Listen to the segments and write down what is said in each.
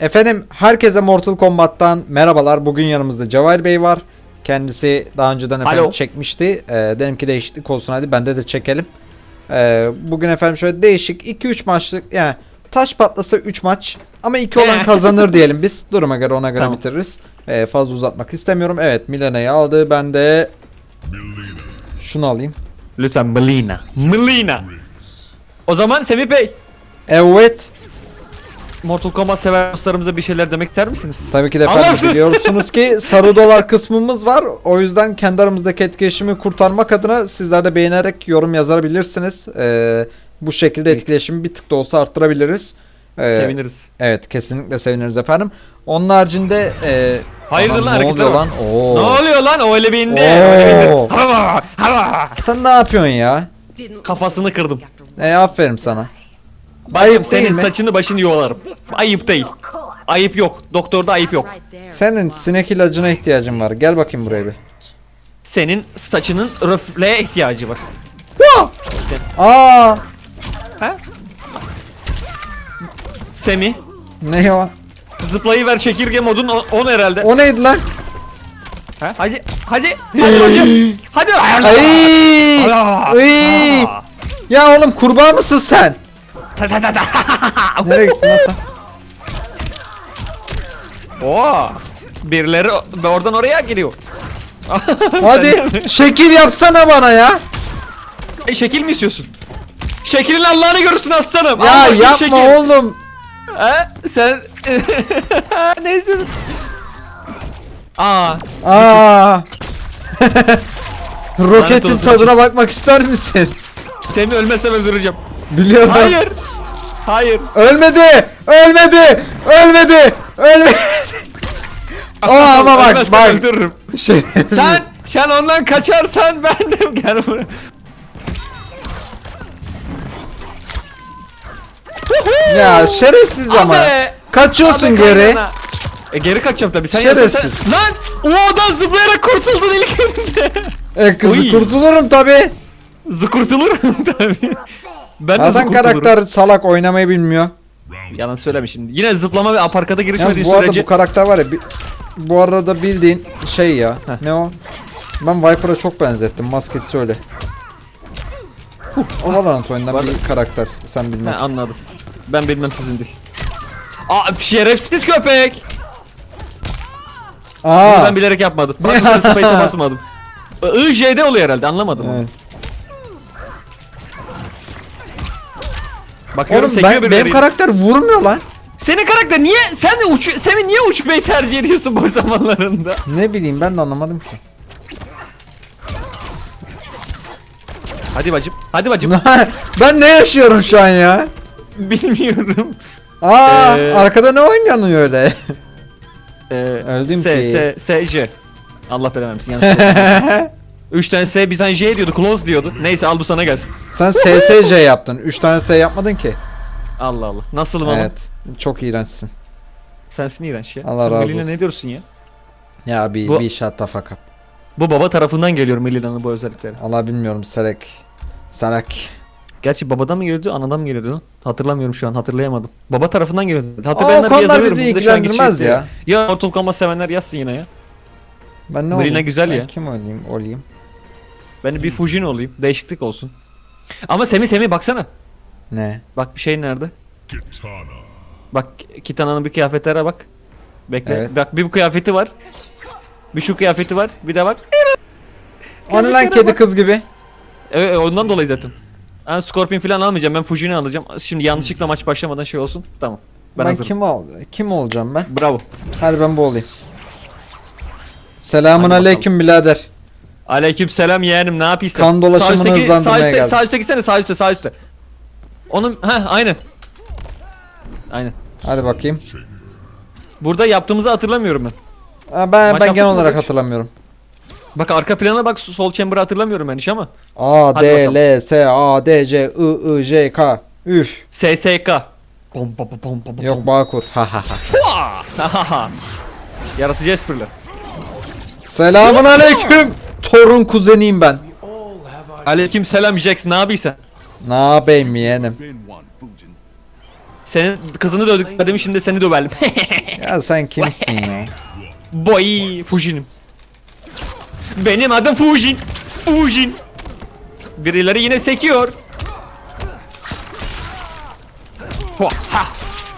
Efendim herkese Mortal Kombat'tan merhabalar. Bugün yanımızda Cevahir Bey var. Kendisi daha önceden efendim Alo. çekmişti. Ee, dedim ki değişiklik olsun hadi bende de çekelim. Ee, bugün efendim şöyle değişik 2-3 maçlık yani taş patlasa 3 maç ama 2 olan kazanır diyelim biz. Duruma göre ona göre Tamam. bitiririz. Ee, fazla uzatmak istemiyorum. Evet Milena'yı aldı. Ben de şunu alayım. Lütfen Melina. Melina. O zaman Semih Bey. Evet. Mortal Kombat sever dostlarımıza bir şeyler demek ister misiniz? Tabii ki de efendim sen- biliyorsunuz ki sarı dolar kısmımız var. O yüzden kendi aramızdaki etkileşimi kurtarmak adına sizler de beğenerek yorum yazabilirsiniz. Ee, bu şekilde etkileşimi bir tık da olsa arttırabiliriz. Ee, Seviniriz. Evet kesinlikle seviniriz efendim. Onun haricinde e, Hayırdır lan, ne hareketlere oluyor lan? bak. Oo. Ne oluyor lan? O öyle bindi. Öyle bindi. Hava, hava. Sen ne yapıyorsun ya? Kafasını kırdım. E aferin sana. Bakın Ayıp değil senin mi? saçını başını yuvalarım. Ayıp değil. Ayıp yok. Doktorda ayıp yok. Senin sinek ilacına ihtiyacın var. Gel bakayım buraya bir. Senin saçının röfleye ihtiyacı var. Aa! Ha? Semih. Ne o? Zıplayıver çekirge modun o- on herhalde. O neydi lan? Ha? Hadi. Hadi. Hadi hocam. Hadi. Ay! Ay! Ya oğlum kurbağa mısın sen? Ta ta ta ta. Nereye gittin lan sen? Oo. Birileri oradan oraya geliyor. Hadi şekil yapsana bana ya. Sen şekil mi istiyorsun? Şekilin Allah'ını görürsün aslanım. Ya Al bakayım yapma şekil. oğlum. Ha? Sen ne istiyorsun? Aa, Aa. Roketin tadına bakmak ister misin? seni ölmesem öldüreceğim. Biliyorum. Hayır. Hayır. Ölmedi. Ölmedi. Ölmedi. Ölmedi. Aa, ama bak Ölmezsem bak. öldürürüm. Şey. Sen sen ondan kaçarsan ben de gel buraya. ya şerefsiz ama. Abi. Kaçıyorsun Abi geri. E geri kaçacağım tabii. Sen Şerefsiz. yazın, sen- Lan o odan zıplayarak kurtuldun ilk elinde. E kızı Oy. kurtulurum tabi. Zıkurtulurum tabii. Ben de Zaten karakter salak oynamayı bilmiyor. Yalan söyleme şimdi. Yine zıplama ve aparkata girişmediği Yalnız bu arada sürece. bu karakter var ya bi- bu arada bildiğin şey ya. Heh. Ne o? Ben Viper'a çok benzettim. Maskesi öyle. O Valorant oyundan bir karakter. Sen He, bilmezsin. anladım. Ben bilmem sizin değil. Aa şerefsiz köpek. Bunu Aa. ben bilerek yapmadım. Bakın space'e basmadım. IJ'de oluyor herhalde anlamadım. Evet. Bakıyorum Oğlum sekiyor ben, birileri. benim karakter vurmuyor lan. Senin karakter niye sen de uç seni niye uçmayı tercih ediyorsun boş zamanlarında? Ne bileyim ben de anlamadım ki. Hadi bacım. Hadi bacım. ben ne yaşıyorum şu an ya? Bilmiyorum. Aa Ee, arkada ne oynanıyor öyle? Ee, Öldüm S, ki. S, S, J. Allah belanı versin yanlış 3 tane S bir tane J diyordu. Close diyordu. Neyse al bu sana gelsin. Sen SSC yaptın. 3 tane S yapmadın ki. Allah Allah. Nasılım ama? Evet. Çok iğrençsin. Sensin iğrenç ya. Allah Sen razı Melina olsun. ne diyorsun ya? Ya bir Bu- bir shut the fuck up. Bu baba tarafından geliyor Melina'nın bu özellikleri. Allah bilmiyorum Serek. Serek. Gerçi babadan mı geliyordu, anadan mı geliyordu? Hatırlamıyorum şu an, hatırlayamadım. Baba tarafından geliyordu. Hatırlayanlar konular bir yazabilirim. bizi Burada şu an ilgilendirmez geçiyor. ya. Ya Mortal Kombat sevenler yazsın yine ya. Ben ne Marina olayım? güzel Ben ya. Kim olayım? Olayım. Ben de bir Fujin olayım. Değişiklik olsun. Ama Semi Semi baksana. Ne? Bak bir şey nerede? Kitana. Bak Kitana'nın bir kıyafetlere bak. Bekle. Evet. Bak bir bu kıyafeti var. Bir şu kıyafeti var. Bir de bak. O ne lan kedi kız gibi? Evet ondan dolayı zaten. Ben Scorpion falan almayacağım. Ben Fujin'i alacağım. Şimdi yanlışlıkla maç başlamadan şey olsun. Tamam. Ben, Ben, hazırım. kim ol kim olacağım ben? Bravo. Hadi ben bu olayım. Selamun Hadi aleyküm birader. Aleyküm selam yeğenim ne yapıyorsun? Kan dolaşımını Sağ üstteki- hızlandırmaya sağ üstte, geldim. Sağ üstte gitsene sağ üstte sağ üstte. Onun ha aynen. Aynen. Hadi bakayım. Burada yaptığımızı hatırlamıyorum ben. Aa, ben Maç ben yaptık genel mı olarak hiç? hatırlamıyorum. Bak arka plana bak sol chamber'ı hatırlamıyorum ben hiç ama. A Hadi D bakalım. L S A D C I I J K. Üf. SSK. Pom pom pom pom pom. Yok Bağkur. Ha ha ha. ha. Yaratıcı espriler. Selamun aleyküm. Torun kuzeniyim ben. Aleyküm selam Jax ne yapıyorsun? Ne yapayım yeğenim? Senin kızını dövdük dedim şimdi seni dövelim. Ya sen kimsin ya? Boy Fujin'im. Benim adım Fujin. Fujin. Birileri yine sekiyor.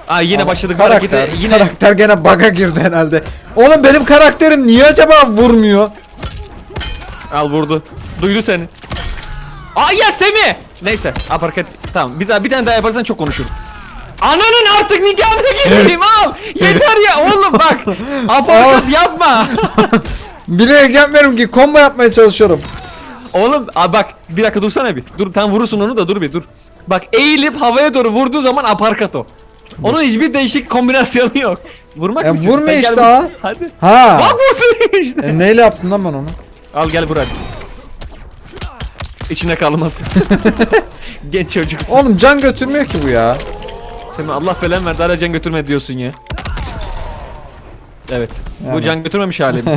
Aa yine başladık bu Karakter. Yine karakter gene bug'a girdi herhalde. Oğlum benim karakterim niye acaba vurmuyor? Al vurdu. Duydu seni. Aa ya Semi. Neyse aparkat. Tamam bir daha bir tane daha yaparsan çok konuşurum. Ananın artık nikahına gireyim al. Yeter ya oğlum bak. Aparkat yapma. Bilerek yapmıyorum ki combo yapmaya çalışıyorum. Oğlum bak bir dakika dursana bir. Dur tam vurursun onu da dur bir dur. Bak eğilip havaya doğru vurduğu zaman aparkat o. Onun hiçbir değişik kombinasyonu yok. Vurmak Ya mı vurma işte ha. Hadi. Ha. Bak vurdun işte. E, neyle yaptım lan ben onu? Al gel buraya. İçine kalmasın. Genç çocuksun. Oğlum can götürmüyor ki bu ya. Sen Allah falan verdi hala can götürme diyorsun ya. Evet. Bu Yani. can götürmemiş hali.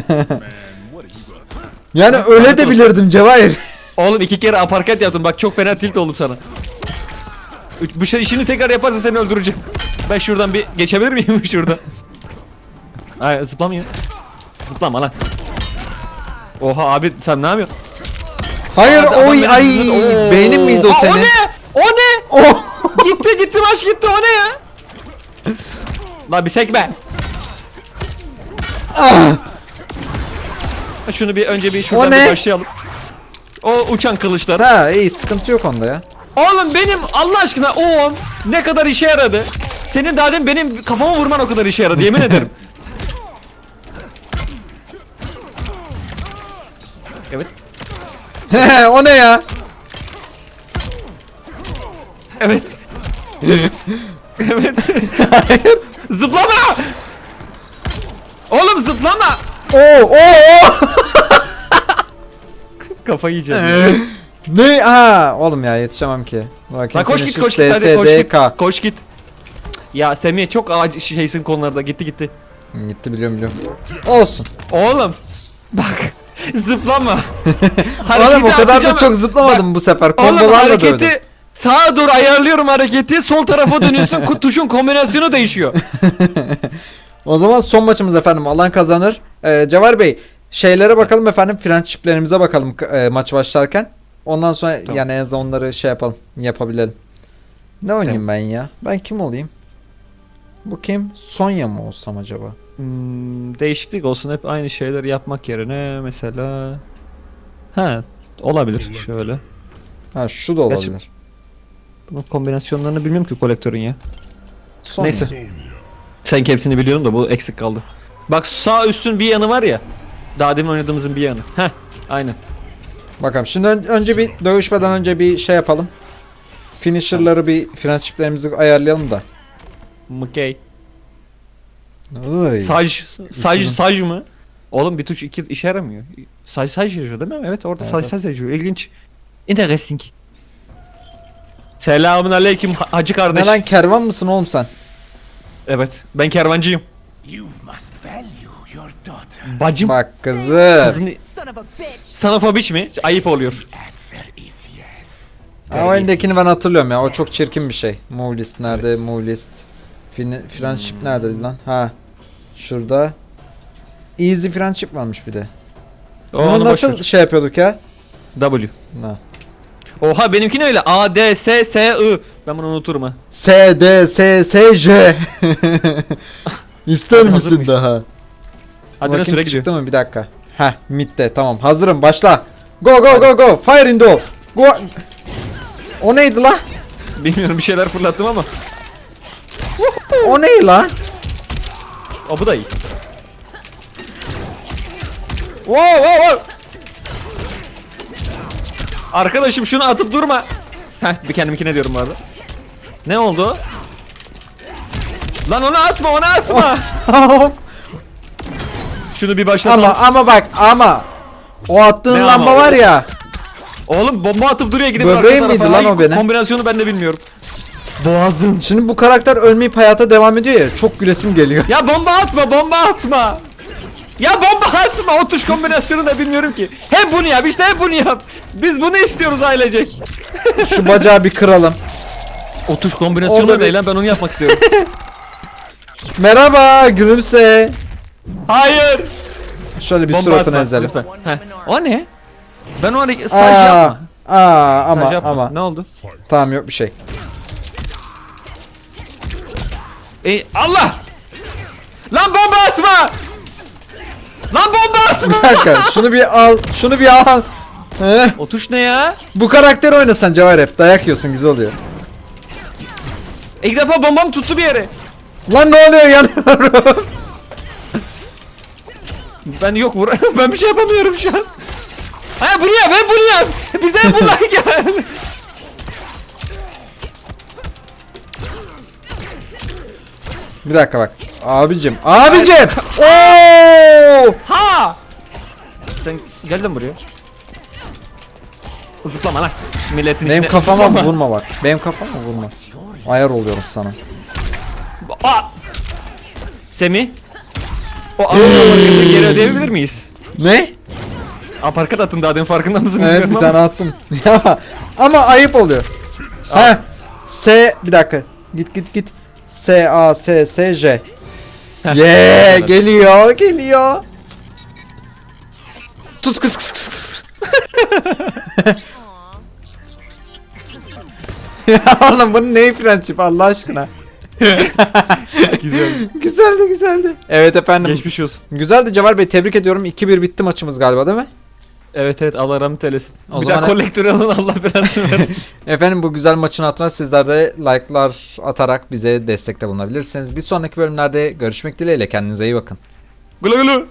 Yani öyle de bilirdim Cevahir. Oğlum iki kere aparkat yaptım bak çok fena tilt oldum sana. Üç- Bu şey işini tekrar yaparsa seni öldüreceğim. Ben şuradan bir geçebilir miyim şuradan? Ay zıplamıyor. Zıplama lan. Oha abi sen ne yapıyorsun? Hayır oy benim ay Oo. beynin miydi o Aa, O senin? ne? O ne? Oh. gitti gitti maç gitti o ne ya? Lan bir sekme. Ah. Şunu bir önce bir şuradan bir başlayalım. O uçan kılıçlar. Ha iyi sıkıntı yok onda ya. Oğlum benim Allah aşkına o ne kadar işe yaradı. Senin daha demin benim kafama vurman o kadar işe yaradı yemin ederim. Evet. o ne ya? Evet. evet. zıplama! Oğlum zıplama! Oo oo oo. Kafayı yiyeceğim. ne? Ha oğlum ya yetişemem ki. Bakayım Lan koş git koş git hadi koş git. Koş git. Ya Semih çok acı şeysin konularda gitti gitti. Gitti biliyorum biliyorum. Olsun. Oğlum bak zıplama. Oğlum o Hareketi kadar da atacağım. çok zıplamadım bu sefer. Oğlum Kombolarla dövdüm. hareketi sağa doğru ayarlıyorum hareketi sol tarafa dönüyorsun ku- tuşun kombinasyonu değişiyor. O zaman son maçımız efendim. Alan kazanır. Ee, Cevar Bey şeylere bakalım efendim. Friendship'lerimize bakalım e, maç başlarken. Ondan sonra Tamam. yani en azından onları şey yapalım. Yapabilelim. Ne oynayayım ben ya? Ben kim olayım? Bu kim? Sonya mı olsam acaba? Hmm, değişiklik olsun hep aynı şeyleri yapmak yerine mesela ha olabilir şöyle. Ha şu da Gerçi- olabilir. Bunun kombinasyonlarını bilmiyorum ki kolektörün ya. Sonya. Neyse. Sen hepsini biliyorum da bu eksik kaldı. Bak sağ üstün bir yanı var ya. Daha demin oynadığımızın bir yanı. Heh aynen. Bakalım. Şimdi ön- önce bir dövüşmeden önce bir şey yapalım. Finisher'ları bir friendship'lerimizi ayarlayalım da. Mıkey. Ay. Saj, saj, saj mı? Oğlum bir tuş iki işe yaramıyor. Saj saj yazıyor değil mi? Evet orada Evet, saj evet. saj yazıyor. İlginç. Interesting. Selamun aleyküm ha- hacı kardeş. Ne lan kervan mısın oğlum sen? Evet ben kervancıyım. You must value your daughter. Bacım. Bak kızı. Kızını... Son of a bitch. Mi? Ayıp oluyor. Answer is yes. Ha, o öndekini ben hatırlıyorum ya. O çok çirkin bir şey. Move list nerede? Move list. Fin friendship Hmm. nerede lan? Ha. Şurada. Easy friendship varmış bir de. O, Bunu nasıl ver. şey yapıyorduk ya? W. Ha. Oha benimki ne öyle? A, D, S, S, I. Ben bunu unuturum ha. S, D, S, S, J. İster misin daha? Hadi Bakayım süre gidiyor. çıktı mı? Bir dakika. Heh, midde. Tamam. Hazırım. Başla. Go go go go. Fire in the hole. Go. O neydi la? Bilmiyorum bir şeyler fırlattım ama. O neydi lan? O bu da iyi. Wow wow wow. Arkadaşım şunu atıp durma. Heh bir kendimkine diyorum bu arada. Ne oldu? Lan onu atma onu atma. şunu bir başlatalım. ama ama bak ama. O attığın Ne lamba ama? var ya. Oğlum bomba atıp duruyor gidip Böbreğim arka tarafa. miydi lan Ay, o benim? Kombinasyonu ben de bilmiyorum. Boğazın. Şimdi bu karakter ölmeyip hayata devam ediyor ya. Çok gülesim geliyor. Ya bomba atma bomba atma. Ya bomba atma o tuş kombinasyonu da bilmiyorum ki. Hep bunu yap işte hep bunu yap. Biz bunu istiyoruz ailecek. Şu bacağı bir kıralım. O tuş kombinasyonu Orada da bir- değil lan ben onu yapmak istiyorum. Merhaba gülümse. Hayır. Şöyle bir Bomba suratını atma ezelim. lütfen. Heh. O ne? Ben o Aa, sadece yapma. aa ama Sadece yapma. ama. Ne oldu? Tamam yok bir şey. E, Allah! Lan bomba atma! Lan bomba atma! Bir dakika şunu bir al. Şunu bir al. Heh, o tuş ne ya? bu karakter oynasan Cevher hep dayak yiyorsun güzel oluyor. İlk defa bombam tuttu bir yere. Lan ne oluyor yanıyorum. Ben yok vur. ben bir şey yapamıyorum şu an. Ha buraya ben buraya. Bize bunlar gel. Bir dakika bak. Abicim. Abicim. Oo! Ha! Sen gel lan buraya. Zıplama lan. Milletin Benim içine kafama zıplama. vurma bak. Benim kafama vurma. Ayar oluyorum sana. Aa! Semi. O aparkatı geri ödeyebilir miyiz? Ne? Aparkat attın daha demin farkında mısın Evet bilmiyorum bir ama. tane attım. Ya ama ayıp oluyor. Ha. S bir dakika. Git git git. S A S S J. Yeah geliyor geliyor. Tut kıs kıs. kıs. ya oğlum bunun neyi friendship Allah aşkına. Güzel. güzeldi güzeldi. Evet efendim. Geçmiş olsun. Güzeldi Cemal Bey tebrik ediyorum. 2-1 bitti maçımız galiba değil mi? Evet evet Allah rahmet eylesin. O bir zaman- daha kolektör alın Allah versin. Efendim bu güzel maçın hatırına sizler de like'lar atarak bize destekte bulunabilirsiniz. Bir sonraki bölümlerde görüşmek dileğiyle kendinize iyi bakın. Gulu gulu.